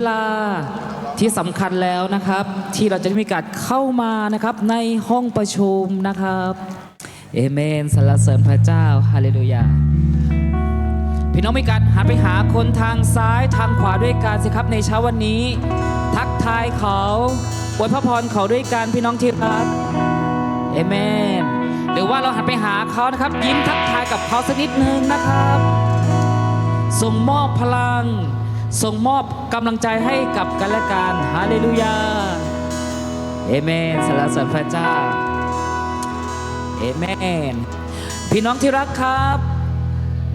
เวลาที่สำคัญแล้วนะครับ ที่เราจะมีการเข้ามานะครับในห้องประชุมนะครับเอเมนสรรเสริญพระเจ้าฮาเลลูยาพี่น้องมีการหันไปหาคนทางซ้ายทางขวาด้วยกันสิครับในเช้าวันนี้ ทักทายเขาอวยพระพรเขาด้วยกันพี่น้องที่รักเอเมนหรือว่าเราหันไปหาเขานะครับ ยิ้มทักทายกับเขาสักนิดนึงนะครับ ส่งมอบพลัง ส่งมอบกำลังใจให้กับกันและกันฮาเลลูยาเอเมนสรรเสริญพระเจ้าเอเมนพี่น้องที่รักครับ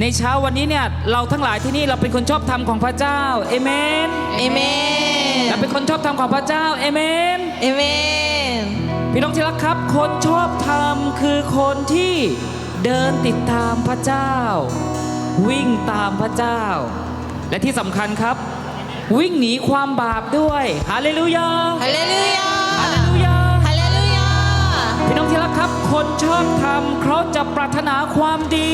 ในเช้าวันนี้เนี่ยเราทั้งหลายที่นี่เราเป็นคนชอบธรรมของพระเจ้าเอเมนเอเมนเราเป็นคนชอบธรรมของพระเจ้าเอเมนเอเมนพี่น้องที่รักครับ คนชอบธรรมคือคนที่เดินติดตามพระเจ้า วิ่งตามพระเจ้า และที่สำคัญครับ วิ่งหนีความบาปด้วยฮาเลลูยาฮาเลลูยาฮาเลลูยาฮาเลลูยาพี่น้องที่รักครับ คนชอบธรรมเขาจะปรารถนาความดี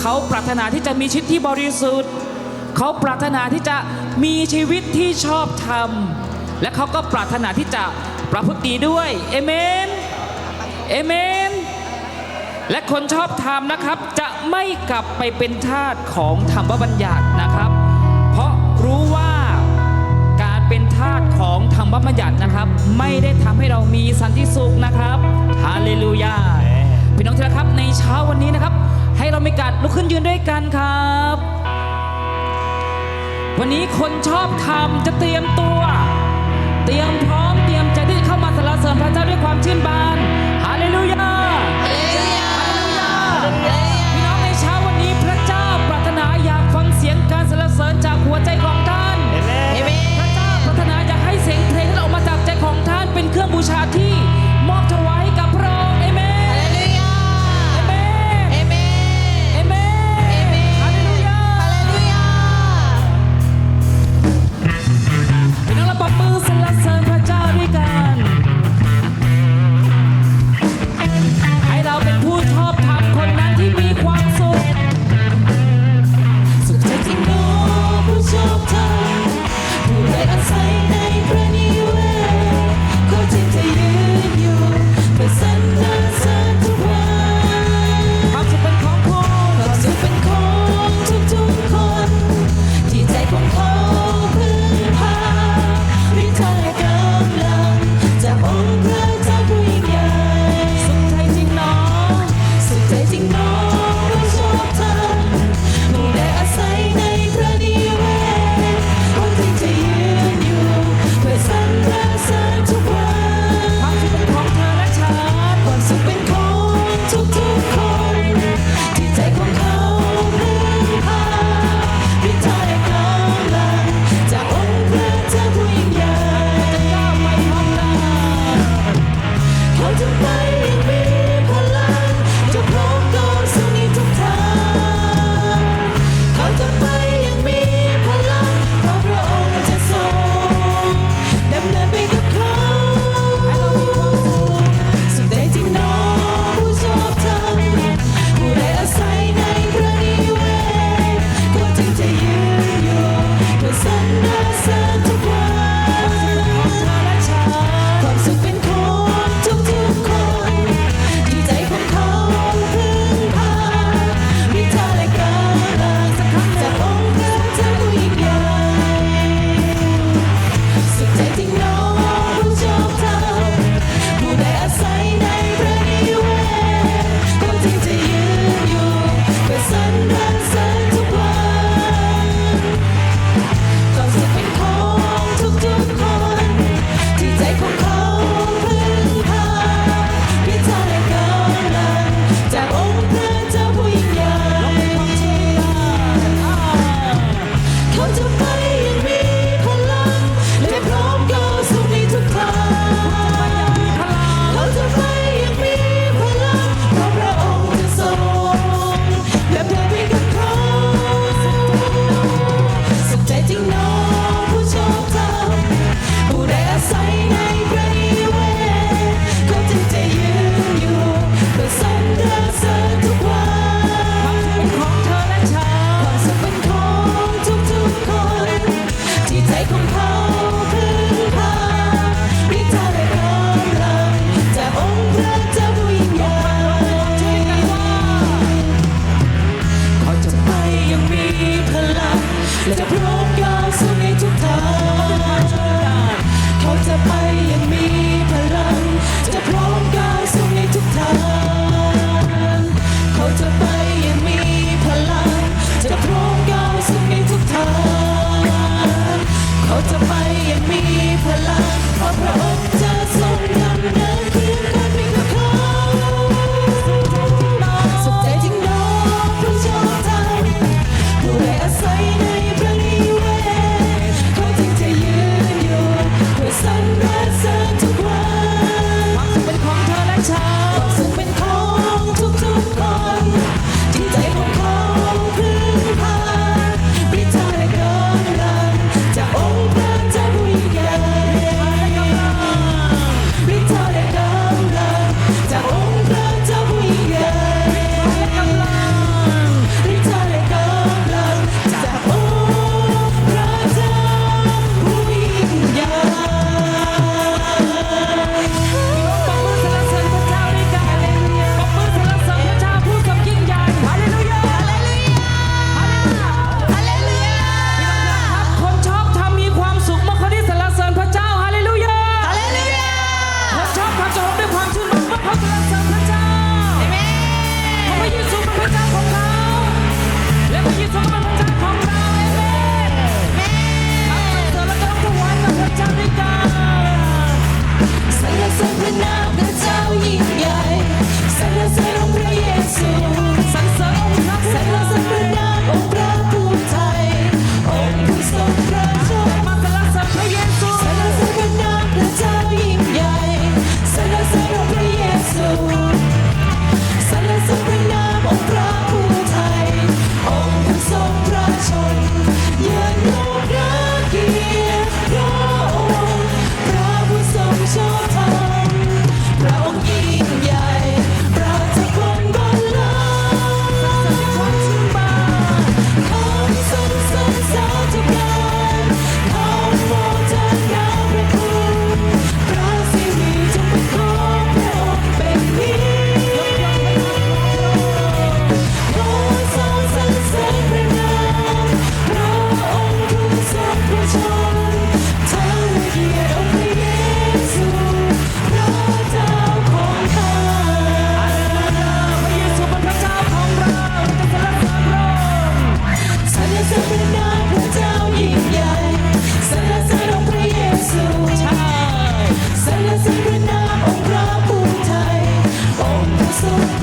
เขาปรารถนาที่จะมีชีวิตที่บริสุทธิ์ เขาปรารถนาที่จะมีชีวิตที่ชอบธรรมและเขาก็ปรารถนาที่จะประพฤติดีด้วยเอเมนเอเมน และคนชอบธรรมนะครับจะไม่กลับไปเป็นทาสของธรรมบัญญัติ ของธรรมบัญญัตินะครับ ไม่ได้ทำให้เรามีสันติสุขนะครับฮาเลลูยาพี่น้องที่รักครับในเช้าวันนี้นะครับ ให้เรามีการลุกขึ้นยืนด้วยกันครับ วันนี้คนชอบทำจะเตรียมตัว เตรียมพร้อม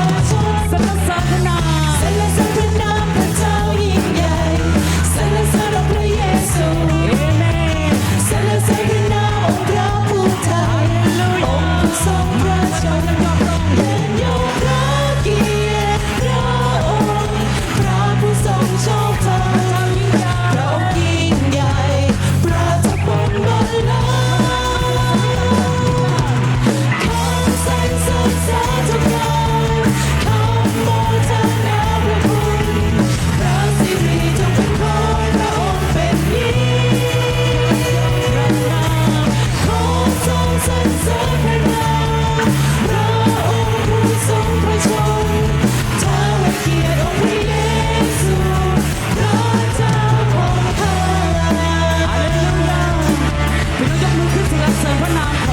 Sana sakın ha phenomenal.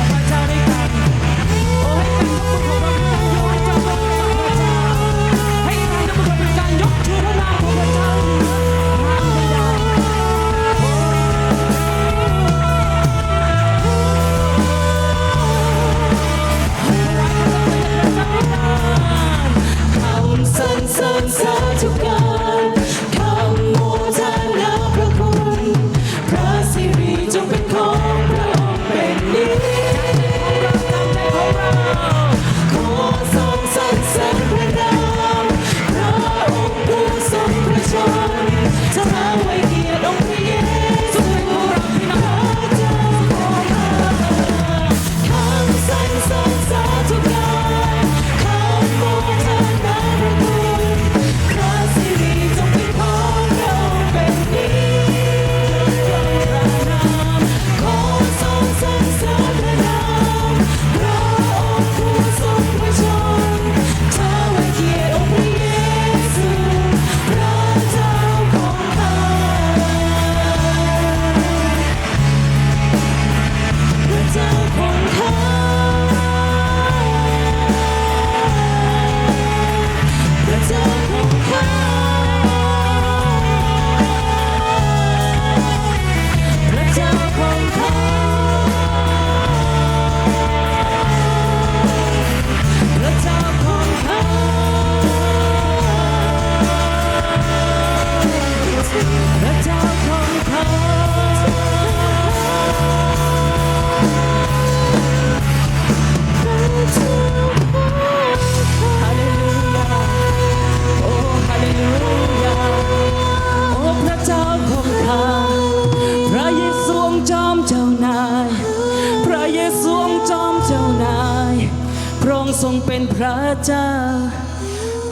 เป็นพระเจ้า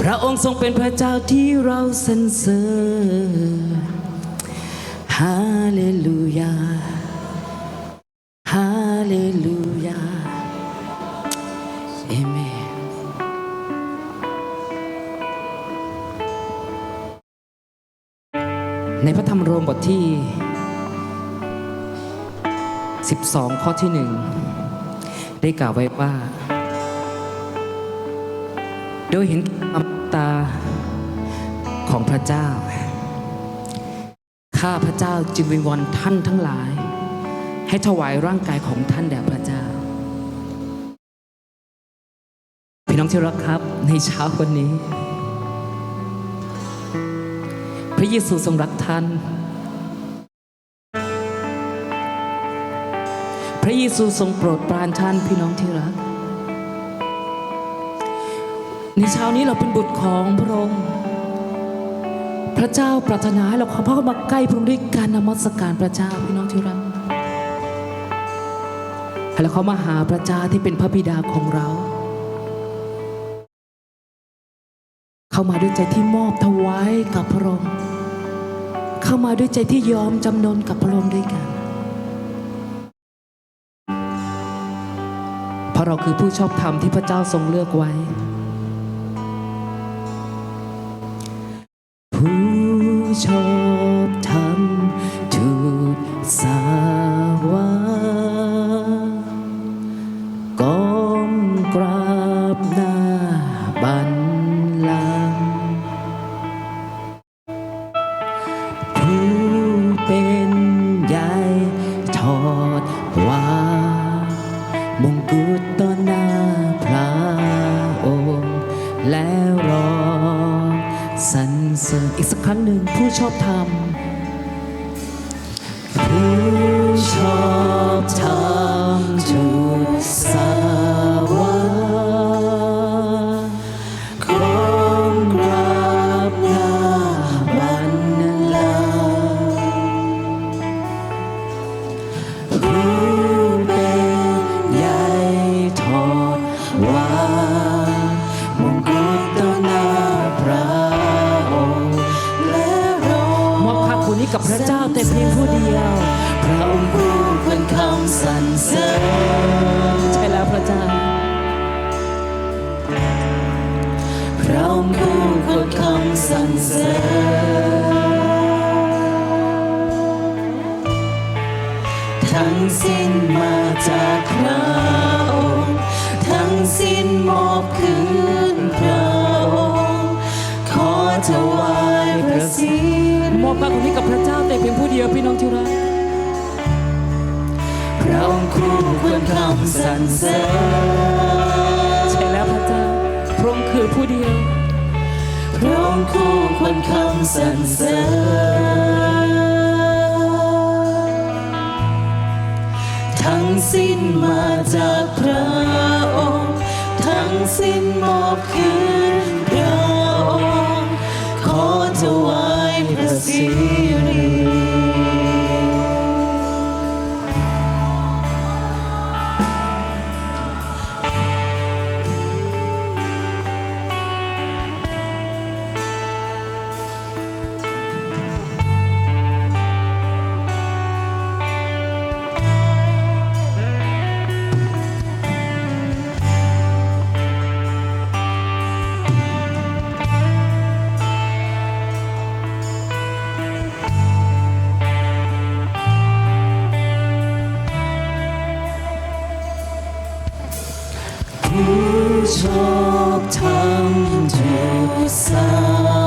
พระองค์ทรงเป็นพระเจ้าที่เราสรรเสริญฮาเลลูยาฮาเลลูยาเอเมนในพระธรรมโรมบทที่ 12 ข้อที่หนึ่งได้กล่าวไว้ว่า โดยเห็นความตาของพระเจ้า ข้าพระเจ้าจึงวิงวอนท่านทั้งหลาย ให้ถวายร่างกายของท่านแด่พระเจ้า พี่น้องที่รักครับในเช้าวันนี้ พระเยซูทรงรักท่าน พระเยซูทรงโปรดปรานท่านพี่น้องที่รัก ในเช้านี้เราเป็นบุตรของพระองค์ พระเจ้าปรารถนาให้เราเข้ามาใกล้พระองค์ด้วยการนมัสการพระเจ้าพี่น้องที่รักให้เราเข้ามาหาพระเจ้าที่เป็นพระบิดาของเรา เข้ามาด้วยใจที่มอบถวายกับพระองค์ เข้ามาด้วยใจที่ยอมจำนนกับพระองค์ด้วยกัน เพราะเราคือผู้ชอบธรรมที่พระเจ้าทรงเลือกไว้ ช ทั้งสิ้นมาจากพระองค์ ทั้งสิ้นมอบคืนพระองค์ ขอถวายพระสิ ริผู้ชอบ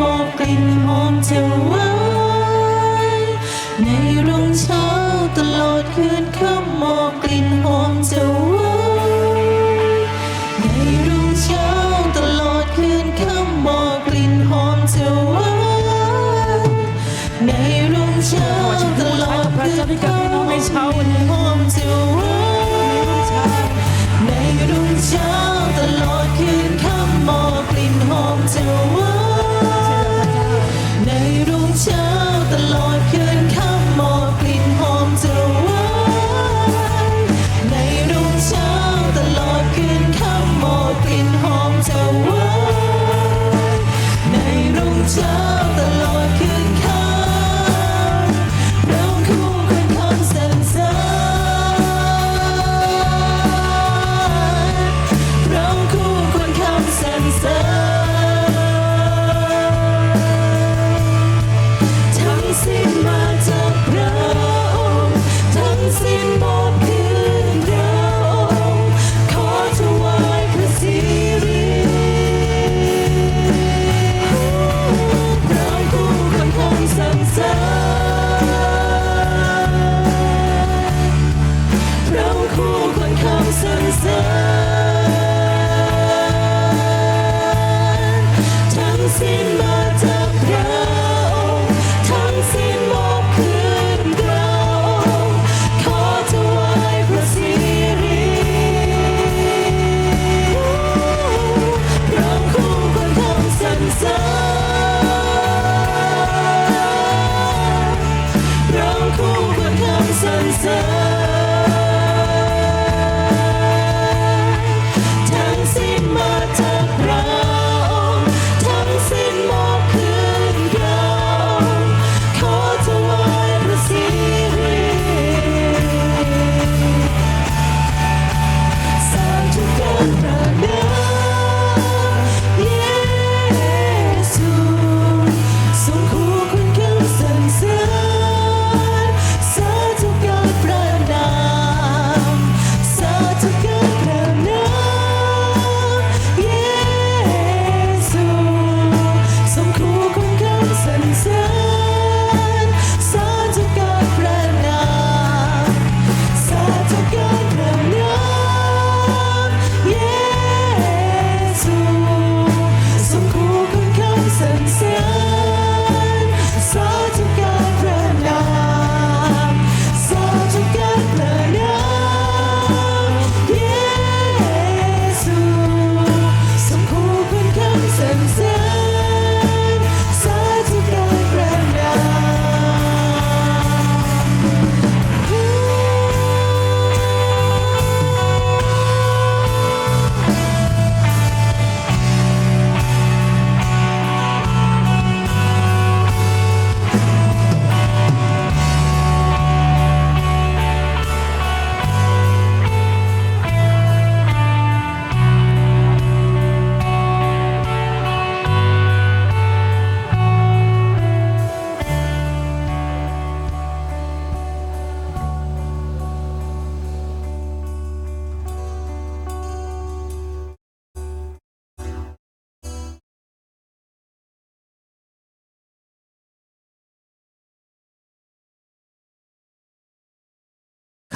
มองกลิ่นหอมเธอไว้ในรุ่งเช้าตลอดคืนค่ำมอกกลิ่นหอมเธว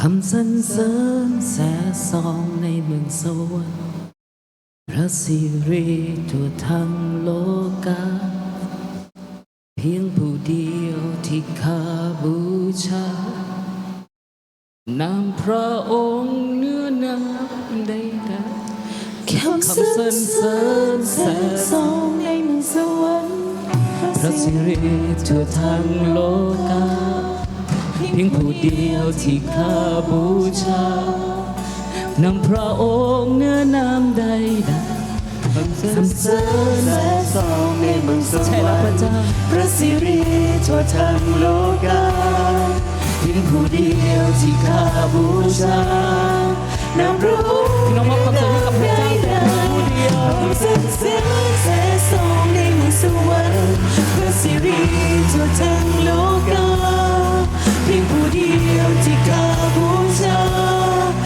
คำสรรเสริญแสซองในเมืองสวรรค์พระสิริทั่วทั้งโลกา เพียงผู้เดียวที่ข้าบูชานามพระองค์เนื้อนาไดใดคำสรรเสริญแสซองในเมืองสวรรค์พระสิริทั่วทั้งโลกา เพียงผู้เดียวที่ข้าบูชานำพระองค์เนื้อน้ำใดใดสำรเสริญและสองในเมืองสวรรค์พระสิริทั่วทั้งโลกาเพียงผู้เดียวที่ข้าบูชานำพระองค์เนื้องมอบความสุให้ผู้เดียวสำรเสริญและสองในเมืองสวรรค์พระสิริทั่วทั้งโลกา พียงผู้เดียวที่กาอบูชา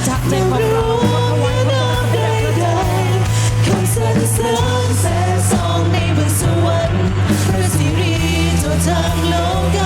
จากในความรู้และน้ำใดๆคำสรรเสริญแสนสองในบนสวรรค์พระสิริทั่วทั้งโลกา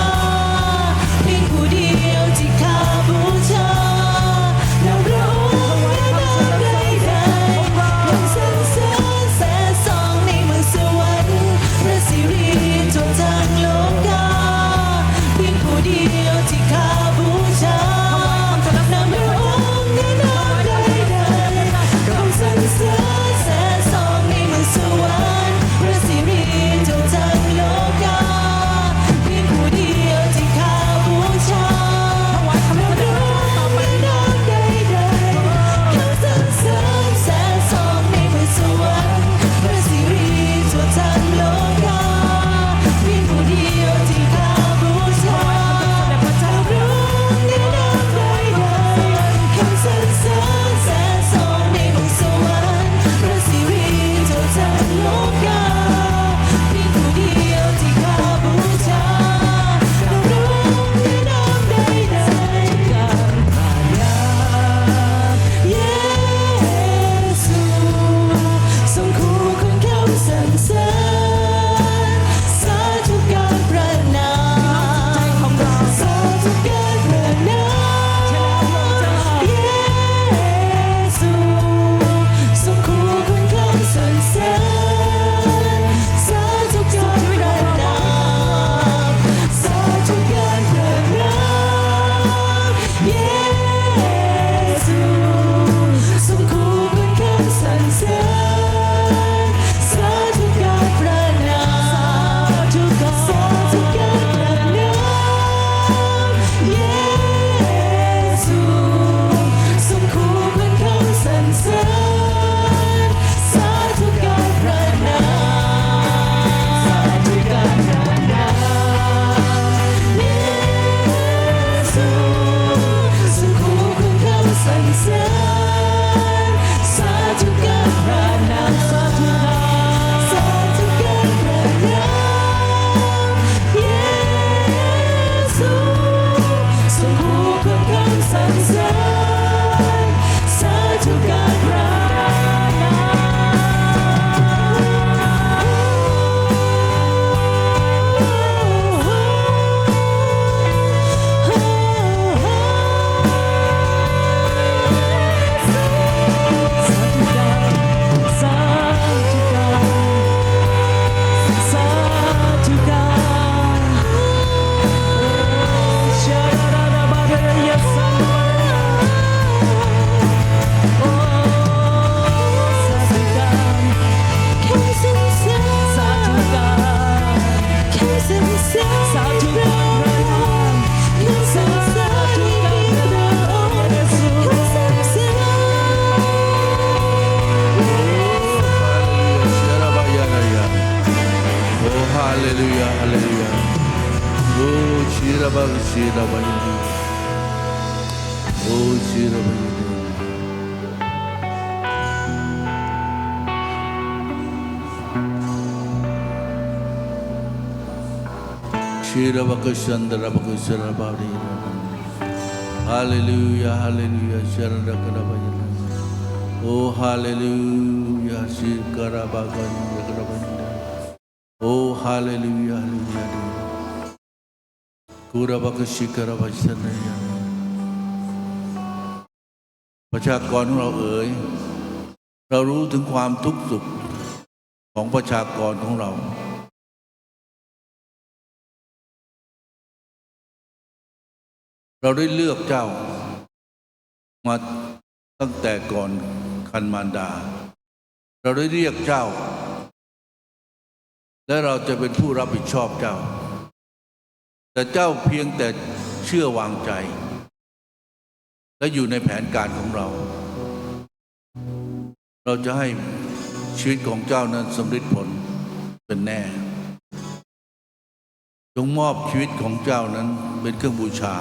Rabakushan, Rabakushan, Rabari. Hallelujah, Hallelujah, Sharanakarabhajana. Oh, Hallelujah, Shikarabhakanyakarabhajana. Oh, Hallelujah, Hallelujah. Kurabakushikarabhajanayana. ประชากรของเราเอ๋ย เรารู้ถึงความทุกข์สุขของประชากรของเรา เราได้เลือกเจ้า มาตั้งแต่ก่อนคันมารดา เราได้เรียกเจ้า และเราจะเป็นผู้รับผิดชอบเจ้า แต่เจ้าเพียงแต่เชื่อวางใจ และอยู่ในแผนการของเรา เราจะให้ชีวิตของเจ้านั้นสำเร็จผลเป็นแน่จงมอบชีวิตของเจ้านั้นเป็นเครื่องบูชา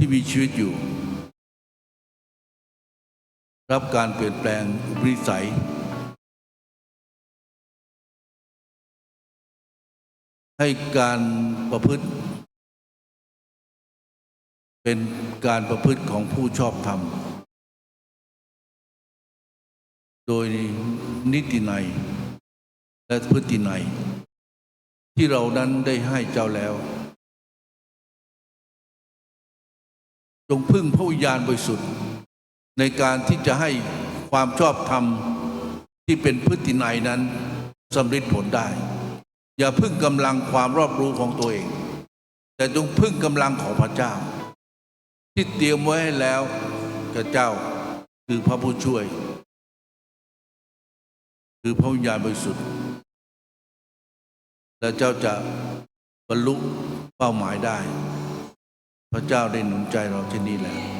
ที่มีชีวิตอยู่ รับการเปลี่ยนแปลงอุปนิสัย ให้การประพฤติ เป็นการประพฤติของผู้ชอบธรรม โดยนิตินัยและพฤตินัยที่เรานั้นได้ให้เจ้าแล้ว จงพึ่งพระวิญญาณบริสุทธิ์ ในการที่จะให้ความชอบธรรมที่เป็นพฤตินัยนั้นสำเร็จผลได้ อย่าพึ่งกำลังความรอบรู้ของตัวเอง แต่จงพึ่งกำลังของพระเจ้า ที่เตรียมไว้ให้แล้วกับเจ้าคือพระผู้ช่วย คือพระวิญญาณบริสุทธิ์และเจ้าจะบรรลุเป้าหมายได้ พระเจ้าได้หนุนใจเราที่นี่แหละ